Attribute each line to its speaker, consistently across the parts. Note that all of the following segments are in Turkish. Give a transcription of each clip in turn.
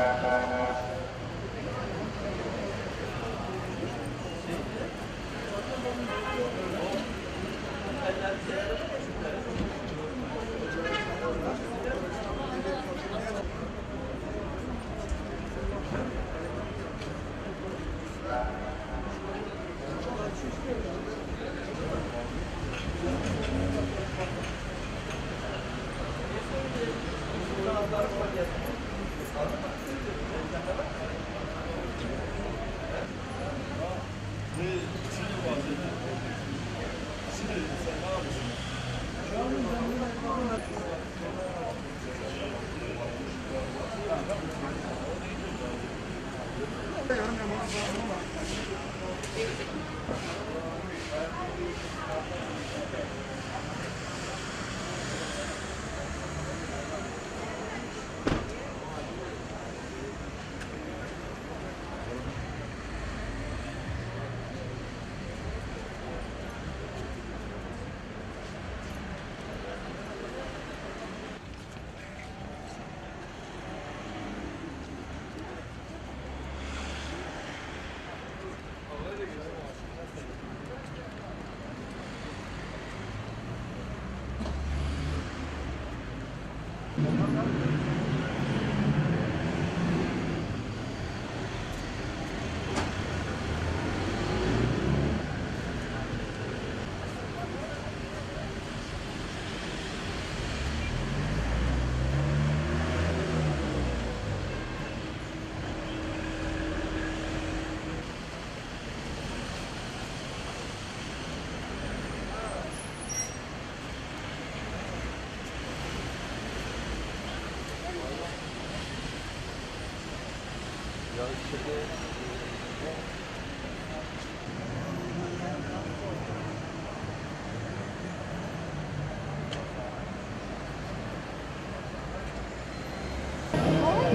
Speaker 1: Thank you. Thank you.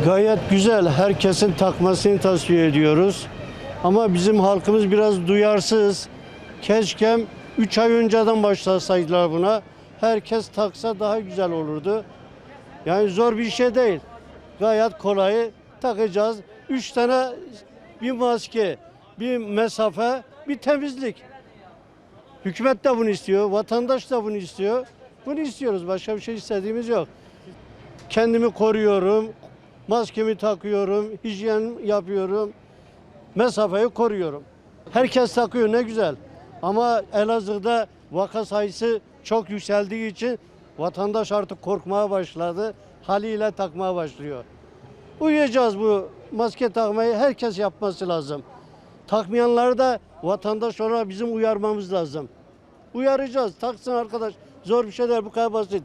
Speaker 1: Gayet güzel. Herkesin takmasını tavsiye ediyoruz. Ama bizim halkımız biraz duyarsız. Keşke 3 ay önceden başlasaydılar buna. Herkes taksa daha güzel olurdu. Yani zor bir şey değil. Gayet kolay takacağız. 3 tane bir maske, bir mesafe, bir temizlik. Hükümet de bunu istiyor, vatandaş da bunu istiyor. Bunu istiyoruz. Başka bir şey istediğimiz yok. Kendimi koruyorum, maskemi takıyorum, hijyen yapıyorum, mesafeyi koruyorum. Herkes takıyor ne güzel. Ama Elazığ'da vaka sayısı çok yükseldiği için vatandaş artık korkmaya başladı. Haliyle takmaya başlıyor. Uyuyacağız bu maske takmayı herkes yapması lazım. Takmayanları da vatandaş olarak bizim uyarmamız lazım. Uyaracağız. Taksın arkadaş. Zor bir şey değil bu kadar basit.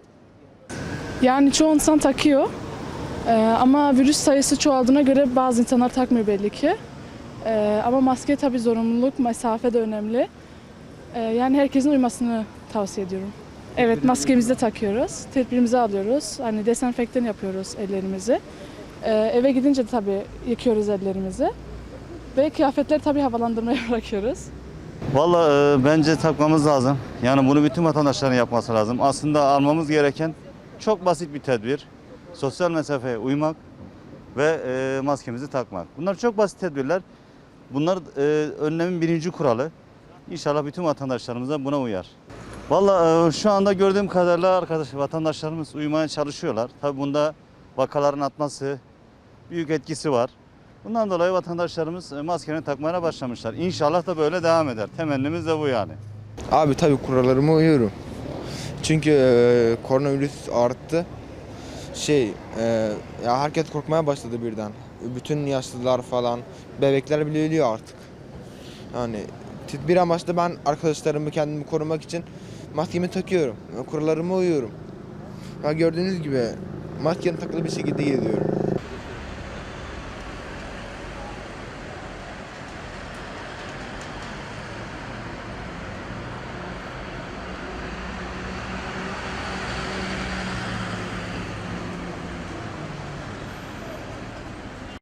Speaker 2: Yani çoğu insan takıyor. Ee, ama virüs sayısı çoğaldığına göre bazı insanlar takmıyor belli ki. Ee, ama maske tabii zorunluluk, mesafe de önemli. Ee, yani herkesin uymasını tavsiye ediyorum. Evet maskemizi de takıyoruz. Tedbirimizi alıyoruz. Hani dezenfektan yapıyoruz ellerimizi. Ee, eve gidince tabii yıkıyoruz ellerimizi. Ve kıyafetleri tabii havalandırmaya bırakıyoruz.
Speaker 3: Valla e, bence takmamız lazım. Yani bunu bütün vatandaşların yapması lazım. Aslında almamız gereken çok basit bir tedbir. Sosyal mesafeye uymak ve e, maskemizi takmak. Bunlar çok basit tedbirler. Bunlar e, önlemin birinci kuralı. İnşallah bütün vatandaşlarımız da buna uyar. Valla e, şu anda gördüğüm kadarıyla arkadaş vatandaşlarımız uymaya çalışıyorlar. Tabi bunda vakaların artması büyük etkisi var. Bundan dolayı vatandaşlarımız e, maskeni takmaya başlamışlar. İnşallah da böyle devam eder. Temennimiz de bu yani.
Speaker 4: Abi tabii kurallarıma uyuyorum. Çünkü e, koronavirüs arttı. Şey, e, ya herkes korkmaya başladı birden. Bütün yaşlılar falan, bebekler bile ölüyor artık. Yani tedbir amaçlı ben arkadaşlarımı kendimi korumak için maskemi takıyorum. Kurallarıma uyuyorum. Ya gördüğünüz gibi maskemi takılı bir şekilde geziyorum.